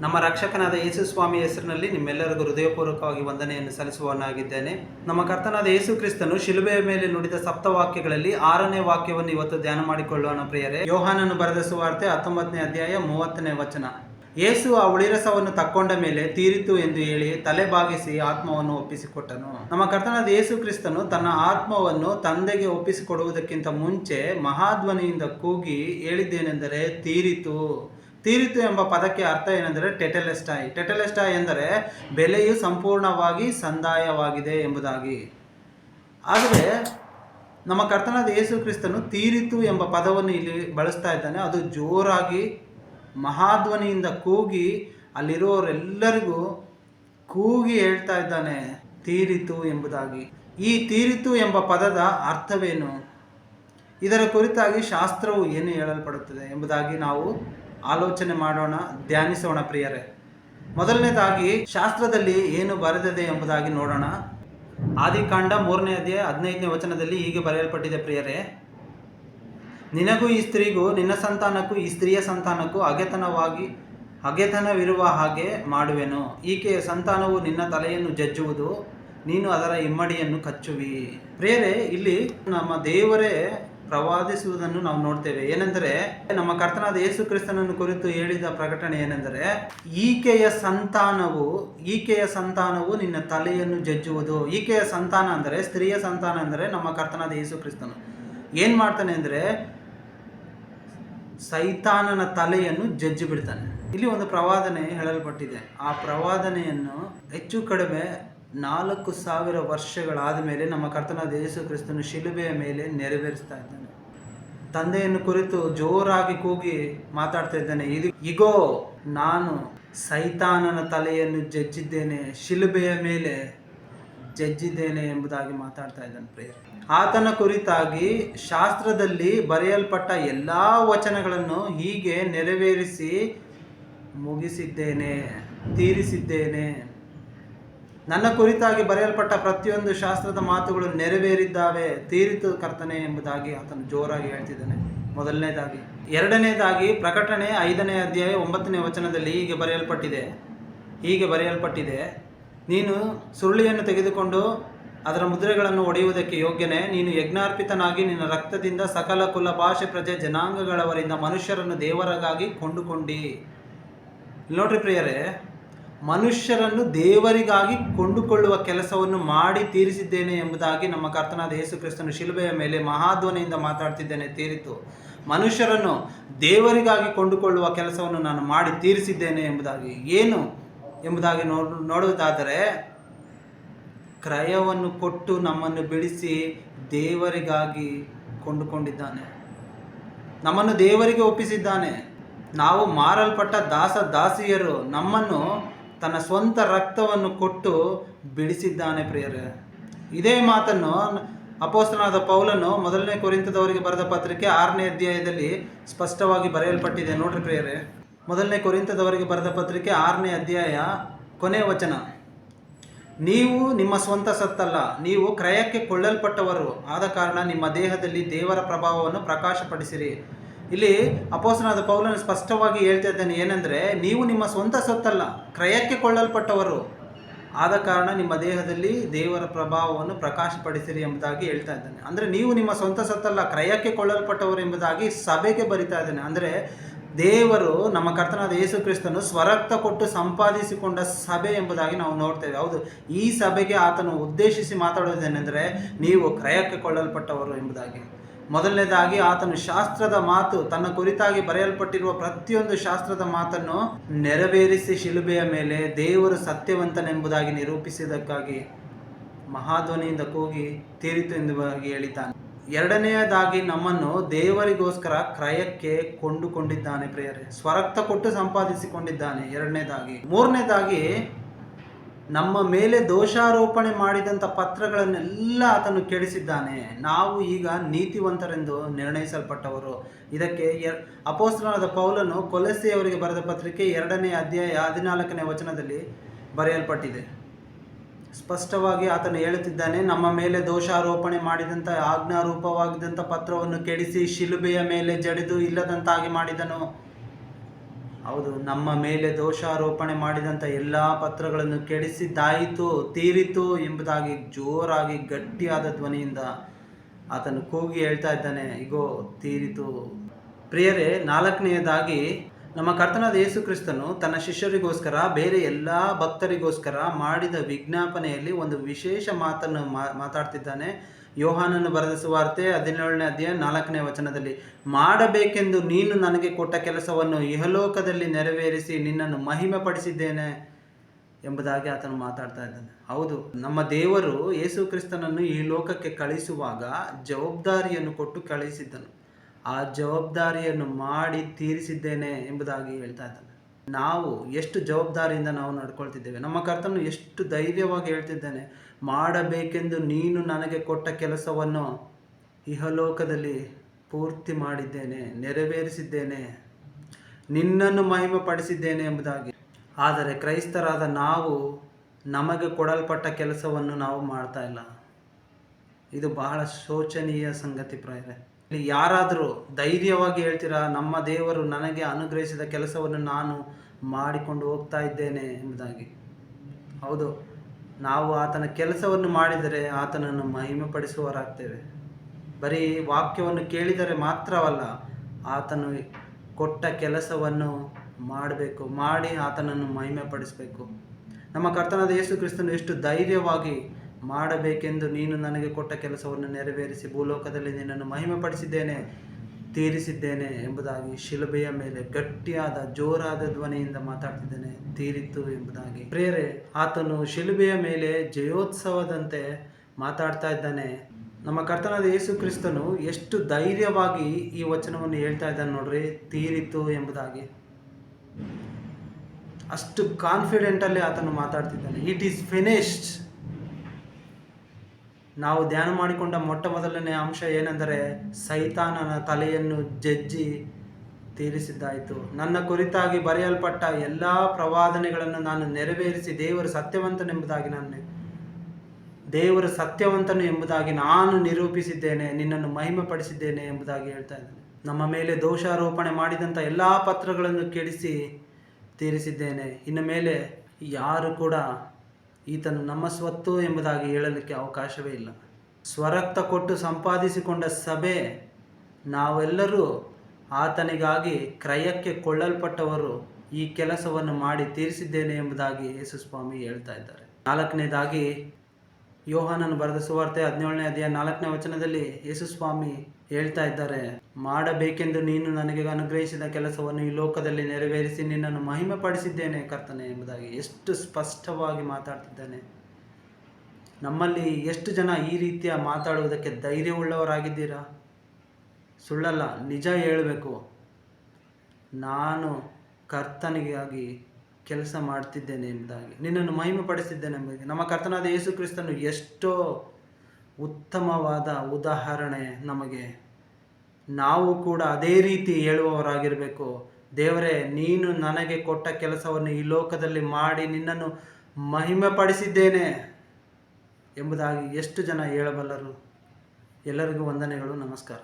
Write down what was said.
ನಮ್ಮ ರಕ್ಷಕನಾದ ಯೇಸು ಸ್ವಾಮಿ ಹೆಸರಿನಲ್ಲಿ ನಿಮ್ಮೆಲ್ಲರಿಗೂ ಹೃದಯಪೂರ್ವಕವಾಗಿ ವಂದನೆಯನ್ನು ಸಲ್ಲಿಸುವವನಾಗಿದ್ದೇನೆ. ನಮ್ಮ ಕರ್ತನಾದ ಯೇಸು ಕ್ರಿಸ್ತನು ಶಿಲುಬೆಯ ಮೇಲೆ ನುಡಿದ ಸಪ್ತವಾಕ್ಯಗಳಲ್ಲಿ ಆರನೇ ವಾಕ್ಯವನ್ನು ಇವತ್ತು ಧ್ಯಾನ ಮಾಡಿಕೊಳ್ಳೋಣ ಪ್ರಿಯರೇ. ಯೋಹಾನನ್ನು ಬರೆದ ಸುವಾರ್ತೆ ಹತ್ತೊಂಬತ್ತನೇ ಅಧ್ಯಾಯ ಮೂವತ್ತನೇ ವಚನ. ಯೇಸು ಆ ಉಳಿರಸವನ್ನು ತಕ್ಕೊಂಡ ಮೇಲೆ ತೀರಿತು ಎಂದು ಹೇಳಿ ತಲೆ ಬಾಗಿಸಿ ಆತ್ಮವನ್ನು ಒಪ್ಪಿಸಿಕೊಟ್ಟನು. ನಮ್ಮ ಕರ್ತನಾದ ಯೇಸು ಕ್ರಿಸ್ತನು ತನ್ನ ಆತ್ಮವನ್ನು ತಂದೆಗೆ ಒಪ್ಪಿಸಿಕೊಡುವುದಕ್ಕಿಂತ ಮುಂಚೆ ಮಹಾಧ್ವನಿಯಿಂದ ಕೂಗಿ ಹೇಳಿದ್ದೇನೆಂದರೆ ತೀರಿತು. ತೀರಿತು ಎಂಬ ಪದಕ್ಕೆ ಅರ್ಥ ಏನೆಂದರೆ ಟೆಟೆಲೆಸ್ಟಾಯ್. ಟೆಟೆಲೆಸ್ಟಾಯಿ ಎಂದರೆ ಬೆಲೆಯು ಸಂಪೂರ್ಣವಾಗಿ ಸಂದಾಯವಾಗಿದೆ ಎಂಬುದಾಗಿ. ಆದರೆ ನಮ್ಮ ಕರ್ತನಾದ ಯೇಸು ಕ್ರಿಸ್ತನು ತೀರಿತು ಎಂಬ ಪದವನ್ನು ಇಲ್ಲಿ ಬಳಸ್ತಾ ಇದ್ದಾನೆ. ಅದು ಜೋರಾಗಿ ಮಹಾಧ್ವನಿಯಿಂದ ಕೂಗಿ ಅಲ್ಲಿರೋರೆಲ್ಲರಿಗೂ ಕೂಗಿ ಹೇಳ್ತಾ ಇದ್ದಾನೆ, ತೀರಿತು ಎಂಬುದಾಗಿ. ಈ ತೀರಿತು ಎಂಬ ಪದದ ಅರ್ಥವೇನು? ಇದರ ಕುರಿತಾಗಿ ಶಾಸ್ತ್ರವು ಏನು ಹೇಳಲ್ಪಡುತ್ತದೆ ಎಂಬುದಾಗಿ ನಾವು ಆಲೋಚನೆ ಮಾಡೋಣ, ಧ್ಯಾನಿಸೋಣ ಪ್ರಿಯರೇ. ಮೊದಲನೇದಾಗಿ, ಶಾಸ್ತ್ರದಲ್ಲಿ ಏನು ಬರೆದಿದೆ ಎಂಬುದಾಗಿ ನೋಡೋಣ. ಆದಿಕಾಂಡ ಮೂರನೇ ಅಧ್ಯಾಯ ಹದಿನೈದನೇ ವಚನದಲ್ಲಿ ಹೀಗೆ ಬರೆಯಲ್ಪಟ್ಟಿದೆ ಪ್ರಿಯರೇ. ನಿನಗೂ ಈ ಸ್ತ್ರೀಗೂ, ನಿನ್ನ ಸಂತಾನಕ್ಕೂ, ಈ ಸ್ತ್ರೀಯ ಸಂತಾನಕ್ಕೂ ಅಗೆತನವಾಗಿ, ಅಗೆತನವಿರುವ ಹಾಗೆ ಮಾಡುವೆನು. ಈಕೆಯ ಸಂತಾನವು ನಿನ್ನ ತಲೆಯನ್ನು ಜಜ್ಜುವುದು, ನೀನು ಅದರ ಇಮ್ಮಡಿಯನ್ನು ಕಚ್ಚುವಿ. ಪ್ರೇರೆ ಇಲ್ಲಿ ನಮ್ಮ ದೇವರೇ ಪ್ರವಾದಿಸುವುದನ್ನು ನಾವು ನೋಡ್ತೇವೆ. ಏನೆಂದರೆ, ನಮ್ಮ ಕರ್ತನಾದ ಯೇಸು ಕ್ರಿಸ್ತನನ್ನು ಕುರಿತು ಹೇಳಿದ ಪ್ರಕಟಣೆ ಏನೆಂದರೆ, ಈಕೆಯ ಸಂತಾನವು ಈಕೆಯ ಸಂತಾನವು ನಿನ್ನ ತಲೆಯನ್ನು ಜಜ್ಜುವುದು. ಈಕೆಯ ಸಂತಾನ ಅಂದರೆ, ಸ್ತ್ರೀಯ ಸಂತಾನ ಅಂದರೆ ನಮ್ಮ ಕರ್ತನಾದ ಯೇಸು ಕ್ರಿಸ್ತನು. ಏನು ಮಾಡ್ತಾನೆ ಅಂದರೆ, ಸೈತಾನನ ತಲೆಯನ್ನು ಜಜ್ಜಿ ಬಿಡ್ತಾನೆ ಇಲ್ಲಿ ಒಂದು ಪ್ರವಾದನೆ ಹೇಳಲ್ಪಟ್ಟಿದೆ. ಆ ಪ್ರವಾದನೆಯನ್ನು ಹೆಚ್ಚು ಕಡಿಮೆ ನಾಲ್ಕು ಸಾವಿರ ವರ್ಷಗಳಾದ ಮೇಲೆ ನಮ್ಮ ಕರ್ತನಾದ ಯೇಸು ಕ್ರಿಸ್ತನು ಶಿಲುಬೆಯ ಮೇಲೆ ನೆರವೇರಿಸ್ತಾ ಇದ್ದಾನೆ. ತಂದೆಯನ್ನು ಕುರಿತು ಜೋರಾಗಿ ಕೂಗಿ ಮಾತಾಡ್ತಾ ಇದ್ದಾನೆ. ಇದು, ಇಗೋ, ನಾನು ಸೈತಾನನ ತಲೆಯನ್ನು ಜಜ್ಜಿದ್ದೇನೆ, ಶಿಲುಬೆಯ ಮೇಲೆ ಜಜ್ಜಿದ್ದೇನೆ ಎಂಬುದಾಗಿ ಮಾತಾಡ್ತಾ ಇದ್ದಾನೆ ಪ್ರೇಯರ್. ಆತನ ಕುರಿತಾಗಿ ಶಾಸ್ತ್ರದಲ್ಲಿ ಬರೆಯಲ್ಪಟ್ಟ ಎಲ್ಲ ವಚನಗಳನ್ನು ಹೀಗೆ ನೆರವೇರಿಸಿ ಮುಗಿಸಿದ್ದೇನೆ, ತೀರಿಸಿದ್ದೇನೆ. ನನ್ನ ಕುರಿತಾಗಿ ಬರೆಯಲ್ಪಟ್ಟ ಪ್ರತಿಯೊಂದು ಶಾಸ್ತ್ರದ ಮಾತುಗಳು ನೆರವೇರಿದ್ದಾವೆ, ತೀರಿತು ಕರ್ತನೆ ಎಂಬುದಾಗಿ ಆತನು ಜೋರಾಗಿ ಹೇಳ್ತಿದ್ದಾನೆ. ಮೊದಲನೇದಾಗಿ, ಎರಡನೇದಾಗಿ, ಪ್ರಕಟಣೆ ಐದನೇ ಅಧ್ಯಾಯ ಒಂಬತ್ತನೇ ವಚನದಲ್ಲಿ ಹೀಗೆ ಬರೆಯಲ್ಪಟ್ಟಿದೆ ಹೀಗೆ ಬರೆಯಲ್ಪಟ್ಟಿದೆ, ನೀನು ಸುರುಳಿಯನ್ನು ತೆಗೆದುಕೊಂಡು ಅದರ ಮುದ್ರೆಗಳನ್ನು ಒಡೆಯುವುದಕ್ಕೆ ಯೋಗ್ಯನೇ, ನೀನು ಯಜ್ಞಾರ್ಪಿತನಾಗಿ ನಿನ್ನ ರಕ್ತದಿಂದ ಸಕಲ ಕುಲ ಭಾಷೆ ಪ್ರಜೆ ಜನಾಂಗಗಳವರಿಂದ ಮನುಷ್ಯರನ್ನು ದೇವರಾಗಿ ಕೊಂಡುಕೊಂಡಿ. ನೋಡ್ರಿ ಪ್ರಿಯರೇ ಮನುಷ್ಯರನ್ನು ದೇವರಿಗಾಗಿ ಕೊಂಡುಕೊಳ್ಳುವ ಕೆಲಸವನ್ನು ಮಾಡಿ ತೀರಿಸಿದ್ದೇನೆ ಎಂಬುದಾಗಿ ನಮ್ಮ ಕರ್ತನಾದ ಯೇಸು ಕ್ರಿಸ್ತನು ಶಿಲುಬೆಯ ಮೇಲೆ ಮಹಾಧ್ವನಿಯಿಂದ ಮಾತಾಡ್ತಿದ್ದೇನೆ ತೀರಿತು. ಮನುಷ್ಯರನ್ನು ದೇವರಿಗಾಗಿ ಕೊಂಡುಕೊಳ್ಳುವ ಕೆಲಸವನ್ನು ನಾನು ಮಾಡಿ ತೀರಿಸಿದ್ದೇನೆ ಎಂಬುದಾಗಿ. ಏನು ಎಂಬುದಾಗಿ ನೋಡ್, ನೋಡುವುದಾದರೆ, ಕ್ರಯವನ್ನು ಕೊಟ್ಟು ನಮ್ಮನ್ನು ಬಿಡಿಸಿ ದೇವರಿಗಾಗಿ ಕೊಂಡುಕೊಂಡಿದ್ದಾನೆ. ನಮ್ಮನ್ನು ದೇವರಿಗೆ ಒಪ್ಪಿಸಿದ್ದಾನೆ. ನಾವು ಮಾರಲ್ಪಟ್ಟ ದಾಸ ದಾಸಿಯರು ನಮ್ಮನ್ನು ತನ್ನ ಸ್ವಂತ ರಕ್ತವನ್ನು ಕೊಟ್ಟು ಬಿಡಿಸಿದ್ದಾನೆ ಪ್ರಿಯರೇ. ಇದೇ ಮಾತನ್ನು ಅಪೋಸ್ತನಾದ ಪೌಲನ್ನು ಮೊದಲನೇ ಕೊರಿಂತದವರಿಗೆ ಬರೆದ ಪತ್ರಿಕೆ ಆರನೇ ಅಧ್ಯಾಯದಲ್ಲಿ ಸ್ಪಷ್ಟವಾಗಿ ಬರೆಯಲ್ಪಟ್ಟಿದೆ. ನೋಡ್ರಿ ಪ್ರಿಯರೇ, ಮೊದಲನೇ ಕೊರಿಂತದವರಿಗೆ ಬರೆದ ಪತ್ರಿಕೆ ಆರನೇ ಅಧ್ಯಾಯ ಕೊನೆ ವಚನ. ನೀವು ನಿಮ್ಮ ಸ್ವಂತ ಸತ್ತಲ್ಲ, ನೀವು ಕ್ರಯಕ್ಕೆ ಕೊಳ್ಳಲ್ಪಟ್ಟವರು. ಆದ ಕಾರಣ ನಿಮ್ಮ ದೇಹದಲ್ಲಿ ದೇವರ ಪ್ರಭಾವವನ್ನು ಪ್ರಕಾಶಪಡಿಸಿರಿ. ಇಲ್ಲಿ ಅಪೋಸನಾದ ಪೌಲನು ಸ್ಪಷ್ಟವಾಗಿ ಹೇಳ್ತಾ ಇದ್ದಾನೆ ಏನೆಂದರೆ, ನೀವು ನಿಮ್ಮ ಸ್ವಂತ ಸೊತ್ತಲ್ಲ, ಕ್ರಯಕ್ಕೆ ಕೊಳ್ಳಲ್ಪಟ್ಟವರು. ಆದ ಕಾರಣ ನಿಮ್ಮ ದೇಹದಲ್ಲಿ ದೇವರ ಪ್ರಭಾವವನ್ನು ಪ್ರಕಾಶಪಡಿಸಿರಿ ಎಂಬುದಾಗಿ ಹೇಳ್ತಾ ಇದ್ದಾನೆ. ಅಂದರೆ ನೀವು ನಿಮ್ಮ ಸ್ವಂತ ಸೊತ್ತಲ್ಲ, ಕ್ರಯಕ್ಕೆ ಕೊಳ್ಳಲ್ಪಟ್ಟವರು ಎಂಬುದಾಗಿ ಸಭೆಗೆ ಬರಿತಾ ಇದ್ದಾನೆ. ಅಂದರೆ ದೇವರು, ನಮ್ಮ ಕರ್ತನಾದ ಯೇಸು ಕ್ರಿಸ್ತನು ಸ್ವರಕ್ತ ಕೊಟ್ಟು ಸಂಪಾದಿಸಿಕೊಂಡ ಸಭೆ ಎಂಬುದಾಗಿ ನಾವು ನೋಡ್ತೇವೆ ಹೌದು, ಈ ಸಭೆಗೆ ಆತನು ಉದ್ದೇಶಿಸಿ ಮಾತಾಡೋದೇನೆಂದರೆ ನೀವು ಕ್ರಯಕ್ಕೆ ಕೊಳ್ಳಲ್ಪಟ್ಟವರು ಎಂಬುದಾಗಿ. ಮೊದಲನೇದಾಗಿ ಆತನು ಶಾಸ್ತ್ರದ ಮಾತು, ತನ್ನ ಕುರಿತಾಗಿ ಬರೆಯಲ್ಪಟ್ಟಿರುವ ಪ್ರತಿಯೊಂದು ಶಾಸ್ತ್ರದ ಮಾತನ್ನು ನೆರವೇರಿಸಿ ಶಿಲುಬೆಯ ಮೇಲೆ ದೇವರು ಸತ್ಯವಂತನೆಂಬುದಾಗಿ ನಿರೂಪಿಸಿದ್ದಕ್ಕಾಗಿ ಮಹಾಧ್ವನಿಯಿಂದ ಕೂಗಿ ತೀರಿತು ಎಂಬುದಾಗಿ ಹೇಳಿದ್ದಾನೆ. ಎರಡನೆಯದಾಗಿ ನಮ್ಮನ್ನು ದೇವರಿಗೋಸ್ಕರ ಕ್ರಯಕ್ಕೆ ಕೊಂಡುಕೊಂಡಿದ್ದಾನೆ ಪ್ರಿಯರೇ. ಸ್ವರಕ್ತ ಕೊಟ್ಟು ಸಂಪಾದಿಸಿಕೊಂಡಿದ್ದಾನೆ ಎರಡನೇದಾಗಿ. ಮೂರನೇದಾಗಿ ನಮ್ಮ ಮೇಲೆ ದೋಷಾರೋಪಣೆ ಮಾಡಿದಂಥ ಪತ್ರಗಳನ್ನೆಲ್ಲ ಆತನು ಕೆಡಿಸಿದ್ದಾನೆ. ನಾವು ಈಗ ನೀತಿವಂತರೆಂದು ನಿರ್ಣಯಿಸಲ್ಪಟ್ಟವರು. ಇದಕ್ಕೆ ಎರ್, ಅಪೋಸ್ತಲನಾದ ಪೌಲನು ಕೊಲೆಸೆಯವರಿಗೆ ಬರೆದ ಪತ್ರಿಕೆ ಎರಡನೇ ಅಧ್ಯಾಯ ಹದಿನಾಲ್ಕನೇ ವಚನದಲ್ಲಿ ಬರೆಯಲ್ಪಟ್ಟಿದೆ. ಸ್ಪಷ್ಟವಾಗಿ ಆತನು ಹೇಳುತ್ತಿದ್ದಾನೆ, ನಮ್ಮ ಮೇಲೆ ದೋಷಾರೋಪಣೆ ಮಾಡಿದಂಥ ಆಜ್ಞಾರೂಪವಾಗಿದ್ದಂಥ ಪತ್ರವನ್ನು ಕೆಡಿಸಿ ಶಿಲುಬೆಯ ಮೇಲೆ ಜಡಿದು ಇಲ್ಲದಂತಾಗಿ ಮಾಡಿದನು. ಹೌದು, ನಮ್ಮ ಮೇಲೆ ದೋಷಾರೋಪಣೆ ಮಾಡಿದಂಥ ಎಲ್ಲ ಪತ್ರಗಳನ್ನು ಕೆಡಿಸಿದ್ದಾಯಿತು, ತೀರಿತು ಎಂಬುದಾಗಿ ಜೋರಾಗಿ ಗಟ್ಟಿಯಾದ ಧ್ವನಿಯಿಂದ ಆತನು ಕೂಗಿ ಹೇಳ್ತಾ ಇದ್ದಾನೆ, ಇಗೋ, ತೀರಿತು. ಪ್ರಿಯರೇ, ನಾಲ್ಕನೆಯದಾಗಿ, ನಮ್ಮ ಕರ್ತನಾದ ಯೇಸು ಕ್ರಿಸ್ತನು ತನ್ನ ಶಿಷ್ಯರಿಗೋಸ್ಕರ, ಬೇರೆ ಎಲ್ಲ ಭಕ್ತರಿಗೋಸ್ಕರ ಮಾಡಿದ ವಿಜ್ಞಾಪನೆಯಲ್ಲಿ ಒಂದು ವಿಶೇಷ ಮಾತನ್ನು ಮಾತಾಡ್ತಿದ್ದಾನೆ. ಯೋಹಾನನು ಬರೆದ ಸುವಾರ್ತೆ ಹದಿನೇಳನೇ ಅಧ್ಯಾಯ ನಾಲ್ಕನೇ ವಚನದಲ್ಲಿ, ಮಾಡಬೇಕೆಂದು ನೀನು ನನಗೆ ಕೊಟ್ಟ ಕೆಲಸವನ್ನು ಇಹಲೋಕದಲ್ಲಿ ನೆರವೇರಿಸಿ ನಿನ್ನನ್ನು ಮಹಿಮೆ ಪಡಿಸಿದ್ದೇನೆ ಎಂಬುದಾಗಿ ಆತನು ಮಾತಾಡ್ತಾ ಇದ್ದಾನೆ. ಹೌದು, ನಮ್ಮ ದೇವರು ಯೇಸು ಕ್ರಿಸ್ತನನ್ನು ಈ ಲೋಕಕ್ಕೆ ಕಳಿಸುವಾಗ ಜವಾಬ್ದಾರಿಯನ್ನು ಕೊಟ್ಟು ಕಳಿಸಿದ್ದನು ಆ ಜವಾಬ್ದಾರಿಯನ್ನು ಮಾಡಿ ತೀರಿಸಿದ್ದೇನೆ ಎಂಬುದಾಗಿ ಹೇಳ್ತಾ ಇದ್ದಾನೆ. ನಾವು ಎಷ್ಟು ಜವಾಬ್ದಾರಿಯಿಂದ ನಾವು ನಡ್ಕೊಳ್ತಿದ್ದೇವೆ? ನಮ್ಮ ಕರ್ತನು ಎಷ್ಟು ಧೈರ್ಯವಾಗಿ ಹೇಳ್ತಿದ್ದಾನೆ? ಮಾಡಬೇಕೆಂದು ನೀನು ನನಗೆ ಕೊಟ್ಟ ಕೆಲಸವನ್ನು ಇಹಲೋಕದಲ್ಲಿ ಪೂರ್ತಿ ಮಾಡಿದ್ದೇನೆ, ನೆರವೇರಿಸಿದ್ದೇನೆ, ನಿನ್ನನ್ನು ಮಹಿಮೆ ಪಡಿಸಿದ್ದೇನೆ ಎಂಬುದಾಗಿ. ಆದರೆ ಕ್ರೈಸ್ತರಾದ ನಾವು ನಮಗೆ ಕೊಡಲ್ಪಟ್ಟ ಕೆಲಸವನ್ನು ನಾವು ಮಾಡ್ತಾ ಇಲ್ಲ. ಇದು ಬಹಳ ಶೋಚನೀಯ ಸಂಗತಿ ಪ್ರಾಯರೇ. ಇಲ್ಲಿ ಯಾರಾದರೂ ಧೈರ್ಯವಾಗಿ ಹೇಳ್ತೀರಾ, ನಮ್ಮ ದೇವರು ನನಗೆ ಅನುಗ್ರಹಿಸಿದ ಕೆಲಸವನ್ನು ನಾನು ಮಾಡಿಕೊಂಡು ಹೋಗ್ತಾ ಇದ್ದೇನೆ ಎಂಬುದಾಗಿ. ಹೌದು. ನಾವು ಆತನ ಕೆಲಸವನ್ನು ಮಾಡಿದರೆ ಆತನನ್ನು ಮಹಿಮೆ ಪಡಿಸುವವರಾಗ್ತೇವೆ ಬರೀ ವಾಕ್ಯವನ್ನು ಕೇಳಿದರೆ ಮಾತ್ರವಲ್ಲ, ಆತನು ಕೊಟ್ಟ ಕೆಲಸವನ್ನು ಮಾಡಬೇಕು, ಮಾಡಿ ಆತನನ್ನು ಮಹಿಮೆ ಪಡಿಸಬೇಕು ನಮ್ಮ ಕರ್ತನಾದ ಯೇಸು ಕ್ರಿಸ್ತನು ಎಷ್ಟು ಧೈರ್ಯವಾಗಿ ಮಾಡಬೇಕೆಂದು ನೀನು ನನಗೆ ಕೊಟ್ಟ ಕೆಲಸವನ್ನು ನೆರವೇರಿಸಿ, ಭೂಲೋಕದಲ್ಲಿ ನಿನ್ನನ್ನು ಮಹಿಮೆ ಪಡಿಸಿದ್ದೇನೆ ತೀರಿಸಿದ್ದೇನೆ ಎಂಬುದಾಗಿ ಶಿಲುಬೆಯ ಮೇಲೆ ಗಟ್ಟಿಯಾದ ಜೋರಾದ ಧ್ವನಿಯಿಂದ ಮಾತಾಡ್ತಿದ್ದೇನೆ ತೀರಿತು ಎಂಬುದಾಗಿ. ಪ್ರೇರೆ ಆತನು ಶಿಲುಬೆಯ ಮೇಲೆ ಜಯೋತ್ಸವದಂತೆ ಮಾತಾಡ್ತಾ ಇದ್ದಾನೆ. ನಮ್ಮ ಕರ್ತನಾದ ಯೇಸು ಕ್ರಿಸ್ತನು ಎಷ್ಟು ಧೈರ್ಯವಾಗಿ ಈ ವಚನವನ್ನು ಹೇಳ್ತಾ ಇದ್ದಾನೆ ನೋಡ್ರಿ ತೀರಿತು ಎಂಬುದಾಗಿ. ಅಷ್ಟು ಕಾನ್ಫಿಡೆಂಟಲ್ಲಿ ಆತನು ಮಾತಾಡ್ತಿದ್ದಾನೆ. ಇಟ್ ಈಸ್ ಫಿನಿಶ್ಡ್ ನಾವು ಧ್ಯಾನ ಮಾಡಿಕೊಂಡ ಮೊಟ್ಟ ಮೊದಲನೇ ಅಂಶ ಏನೆಂದರೆ ಸೈತಾನನ ತಲೆಯನ್ನು ಜಜ್ಜಿ ತೀರಿಸಿದ್ದಾಯಿತು. ನನ್ನ ಕುರಿತಾಗಿ ಬರೆಯಲ್ಪಟ್ಟ ಎಲ್ಲ ಪ್ರವಾದನೆಗಳನ್ನು ನಾನು ನೆರವೇರಿಸಿ ದೇವರು ಸತ್ಯವಂತನೆಂಬುದಾಗಿ ನಾನು ದೇವರು ಸತ್ಯವಂತನು ಎಂಬುದಾಗಿ ನಾನು ನಿರೂಪಿಸಿದ್ದೇನೆ, ನಿನ್ನನ್ನು ಮಹಿಮೆಪಡಿಸಿದ್ದೇನೆ ಎಂಬುದಾಗಿ ಹೇಳ್ತಾ ಇದ್ದೆ ನಮ್ಮ ಮೇಲೆ ದೋಷಾರೋಪಣೆ ಮಾಡಿದಂಥ ಎಲ್ಲ ಪತ್ರಗಳನ್ನು ಕೆಡಿಸಿ ತೀರಿಸಿದ್ದೇನೆ. ಇನ್ನು ಮೇಲೆ ಯಾರು ಕೂಡ ಈತನು ನಮ್ಮ ಸ್ವತ್ತು ಎಂಬುದಾಗಿ ಹೇಳಲಿಕ್ಕೆ ಅವಕಾಶವೇ ಇಲ್ಲ. ಸ್ವರಕ್ತ ಕೊಟ್ಟು ಸಂಪಾದಿಸಿಕೊಂಡ ಸಭೆ ನಾವೆಲ್ಲರೂ ಆತನಿಗಾಗಿ ಕ್ರಯಕ್ಕೆ ಕೊಳ್ಳಲ್ಪಟ್ಟವರು ಈ ಕೆಲಸವನ್ನು ಮಾಡಿ ತೀರಿಸಿದ್ದೇನೆ ಎಂಬುದಾಗಿ ಯೇಸು ಸ್ವಾಮಿ ಹೇಳ್ತಾ ಇದ್ದಾರೆ. ನಾಲ್ಕನೇದಾಗಿ ಯೋಹಾನನ್ನು ಬರೆದ ಸುವಾರ್ತೆ ಹದಿನೇಳನೇ ಅಧ್ಯಾಯ ನಾಲ್ಕನೇ ವಚನದಲ್ಲಿ ಯೇಸು ಸ್ವಾಮಿ ಹೇಳ್ತಾ ಇದ್ದಾರೆ, ಮಾಡಬೇಕೆಂದು ನೀನು ನನಗೆ ಅನುಗ್ರಹಿಸಿದ ಕೆಲಸವನ್ನು ಈ ಲೋಕದಲ್ಲಿ ನೆರವೇರಿಸಿ ನಿನ್ನನ್ನು ಮಹಿಮೆ ಪಡಿಸಿದ್ದೇನೆ ಕರ್ತನೆ ಎಂಬುದಾಗಿ ಎಷ್ಟು ಸ್ಪಷ್ಟವಾಗಿ ಮಾತಾಡ್ತಿದ್ದಾನೆ. ನಮ್ಮಲ್ಲಿ ಎಷ್ಟು ಜನ ಈ ರೀತಿಯ ಮಾತಾಡುವುದಕ್ಕೆ ಧೈರ್ಯವುಳ್ಳವರಾಗಿದ್ದೀರಾ? ಸುಳ್ಳಲ್ಲ, ನಿಜ ಹೇಳಬೇಕು. ನಾನು ಕರ್ತನಿಗಾಗಿ ಕೆಲಸ ಮಾಡ್ತಿದ್ದೇನೆ ಎಂಬುದಾಗಿ, ನಿನ್ನನ್ನು ಮಹಿಮೆ ಪಡಿಸಿದ್ದೇನೆ ನಮ್ಮ ಕರ್ತನಾದ ಯೇಸು ಕ್ರಿಸ್ತನು ಎಷ್ಟೋ ಉತ್ತಮವಾದ ಉದಾಹರಣೆ ನಮಗೆ. ನಾವು ಕೂಡ ಅದೇ ರೀತಿ ಹೇಳುವವರಾಗಿರಬೇಕು. ದೇವರೇ, ನೀನು ನನಗೆ ಕೊಟ್ಟ ಕೆಲಸವನ್ನು ಈ ಲೋಕದಲ್ಲಿ ಮಾಡಿ ನಿನ್ನನ್ನು ಮಹಿಮೆ ಪಡಿಸಿದ್ದೇನೆ ಎಂಬುದಾಗಿ ಎಷ್ಟು ಜನ ಹೇಳಬಲ್ಲರು? ಎಲ್ಲರಿಗೂ ವಂದನೆಗಳು, ನಮಸ್ಕಾರ.